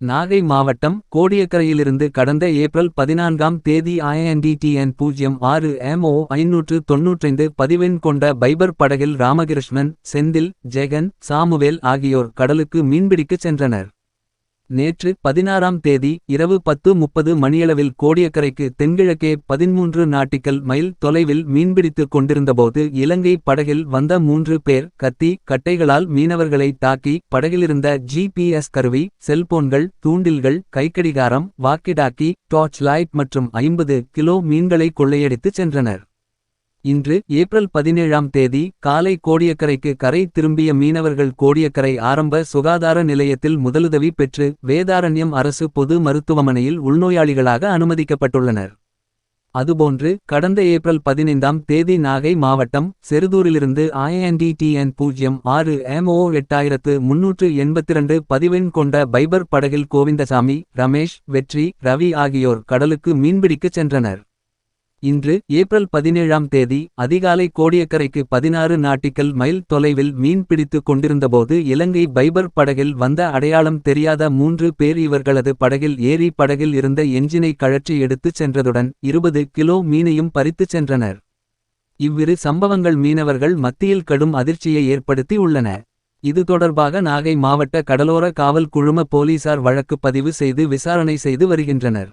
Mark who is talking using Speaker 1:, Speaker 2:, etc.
Speaker 1: நாகை மாவட்டம் கோடியக்கரையிலிருந்து கடந்த ஏப்ரல் பதினான்காம் தேதி ஐஎன்டிடிஎன் பூஜ்யம் ஆறு எம்ஓ ஐநூற்று தொன்னூற்றைந்து பதிவெண் கொண்ட பைபர் படகில் ராமகிருஷ்ணன் செந்தில் ஜெகன் சாமுவேல் ஆகியோர் கடலுக்கு மீன்பிடிக்கச் சென்றனர். நேற்று பதினாறாம் தேதி இரவு பத்து முப்பது மணியளவில் கோடியக்கரைக்கு தென்கிழக்கே பதின்மூன்று நாட்டிக்கல் மைல் தொலைவில் மீன்பிடித்துக் கொண்டிருந்தபோது இலங்கை படகில் வந்த மூன்று பேர் கத்தி கட்டைகளால் மீனவர்களை தாக்கி படகிலிருந்த ஜிபிஎஸ் கருவி செல்போன்கள் தூண்டில்கள் கைக்கடிகாரம் வாக்கிடாக்கி டார்ச் லைட் மற்றும் ஐம்பது கிலோ மீன்களை கொள்ளையடித்துச் சென்றனர். இன்று ஏப்ரல் பதினேழாம் தேதி காலை கோடியக்கரைக்கு கரை திரும்பிய மீனவர்கள் கோடியக்கரை ஆரம்ப சுகாதார நிலையத்தில் முதலுதவி பெற்று வேதாரண்யம் அரசு பொது மருத்துவமனையில் உள்நோயாளிகளாக அனுமதிக்கப்பட்டுள்ளனர். அதுபோன்று கடந்த ஏப்ரல் பதினைந்தாம் தேதி நாகை மாவட்டம் செருதூரிலிருந்து ஐஎன்டிடிஎன் பூஜ்யம் ஆறு எம்ஓ எட்டாயிரத்து முன்னூற்று எண்பத்திரண்டு பதிவெண் கொண்ட பைபர் படகில் கோவிந்தசாமி ரமேஷ் வெற்றி ரவி ஆகியோர் கடலுக்கு மீன்பிடிக்கச் சென்றனர். இன்று ஏப்ரல் பதினேழாம் தேதி அதிகாலை கோடியக்கரைக்கு பதினாறு நாட்டிக்கல் மைல் தொலைவில் மீன் பிடித்துக் கொண்டிருந்தபோது இலங்கை பைபர் படகில் வந்த அடையாளம் தெரியாத மூன்று பேர் இவர்களது படகில் ஏறி படகில் இருந்த எஞ்சினை கழற்றி எடுத்துச் சென்றதுடன் இருபது கிலோ மீனையும் பறித்துச் சென்றனர். இவ்விரு சம்பவங்கள் மீனவர்கள் மத்தியில் கடும் அதிர்ச்சியை ஏற்படுத்தி உள்ளன. இது தொடர்பாக நாகை மாவட்ட கடலோர காவல் குழும போலீசார் வழக்கு பதிவு செய்து விசாரணை செய்து வருகின்றனர்.